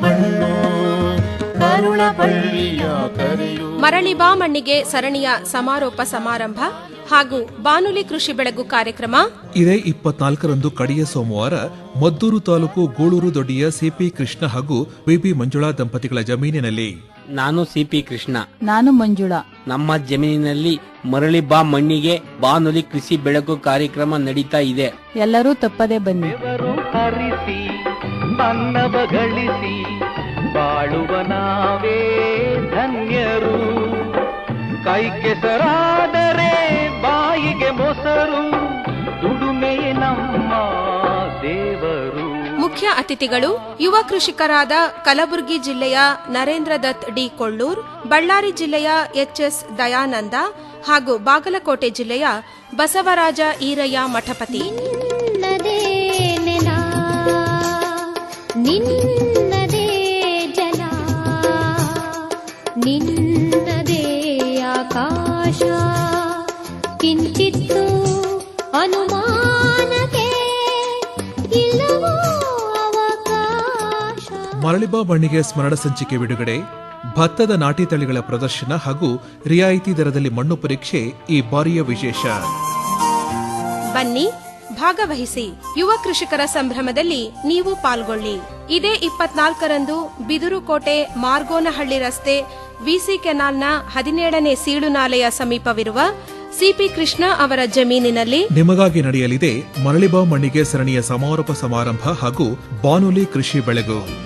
ಮಣ್ಣು ಮರಳಿ ಬಾ ಮಣ್ಣಿಗೆ ಸರಣಿಯ ಸಮಾರೋಪ ಸಮಾರಂಭ ಹಾಗೂ ಬಾನುಲಿ ಕೃಷಿ ಬೆಳಗು ಕಾರ್ಯಕ್ರಮ. ಇದೇ ಇಪ್ಪತ್ನಾಲ್ಕರಂದು ಕಡೆಯ ಸೋಮವಾರ ಮದ್ದೂರು ತಾಲೂಕು ಗೂಳೂರು ದೊಡ್ಡಿಯ ಸಿಪಿ ಕೃಷ್ಣ ಹಾಗೂ ಬಿಬಿ ಮಂಜುಳಾ ದಂಪತಿಗಳ ಜಮೀನಿನಲ್ಲಿ. ನಾನು ಸಿಪಿ ಕೃಷ್ಣ. ನಾನು ಮಂಜುಳಾ. ನಮ್ಮ ಜಮೀನಿನಲ್ಲಿ ಮರಳಿ ಬಾ ಮಣ್ಣಿಗೆ ಬಾನುಲಿ ಕೃಷಿ ಬೆಳಕು ಕಾರ್ಯಕ್ರಮ ನಡೀತಾ ಇದೆ. ಎಲ್ಲರೂ ತಪ್ಪದೆ ಬನ್ನಿ. ಅನ್ನವ ಗಳಿಸಿ ಬಾಳುವ ನಾವೇ ಧನ್ಯರು. ಕೈ ಕೆಸರಾದರೆ ಬಾಯಿಗೆ ಮೊಸರು ದುಡುಮೆಯೇ ನಮ್ಮ ದೇವರು. ಮುಖ್ಯ ಅತಿಥಿಗಳು, ಯುವ ಕೃಷಿಕರಾದ ಕಲಬುರಗಿ ಜಿಲ್ಲೆಯ ನರೇಂದ್ರ ದತ್ ಡಿ ಕೊಳ್ಳೂರ್, ಬಳ್ಳಾರಿ ಜಿಲ್ಲೆಯ ಎಚ್ಎಸ್ ದಯಾನಂದ ಹಾಗೂ ಬಾಗಲಕೋಟೆ ಜಿಲ್ಲೆಯ ಬಸವರಾಜ ಈರಯ್ಯ ಮಠಪತಿ. ಆಕಾಶ. ಕಿಂಚಿತ್ತು ಅನುಮಾನಕ್ಕೆ ಇಲ್ಲವೋ ಅವಕಾಶ. ಮರಳಿಬಾ ಬಣ್ಣಿಗೆ ಸ್ಮರಣ ಸಂಚಿಕೆ ಬಿಡುಗಡೆ. ಭತ್ತದ ನಾಟಿ ತಳಿಗಳ ಪ್ರದರ್ಶನ ಹಾಗೂ ರಿಯಾಯಿತಿ ದರದಲ್ಲಿ ಮಣ್ಣು ಪರೀಕ್ಷೆ ಈ ಬಾರಿಯ ವಿಶೇಷ. ಬನ್ನಿ ಭಾಗವಹಿಸಿ ಯುವ ಕೃಷಿಕರ ಸಂಭ್ರಮದಲ್ಲಿ ನೀವು ಪಾಲ್ಗೊಳ್ಳಿ. ಇದೇ ಇಪ್ಪತ್ನಾಲ್ಕರಂದು ಬಿದುರುಕೋಟೆ ಮಾರ್ಗೋನಹಳ್ಳಿ ರಸ್ತೆ ವಿಸಿ ಕೆನಾಲ್ನ ಹದಿನೇಳನೇ ಸೀಳುನಾಲೆಯ ಸಮೀಪವಿರುವ ಸಿಪಿ ಕೃಷ್ಣ ಅವರ ಜಮೀನಿನಲ್ಲಿ ನಿಮಗಾಗಿ ನಡೆಯಲಿದೆ ಮರಳಿಬಾ ಮಣ್ಣಿಗೆ ಸರಣಿಯ ಸಮಾರೋಪ ಸಮಾರಂಭ ಹಾಗೂ ಬಾನುಲಿ ಕೃಷಿ ಬೆಳೆಗು.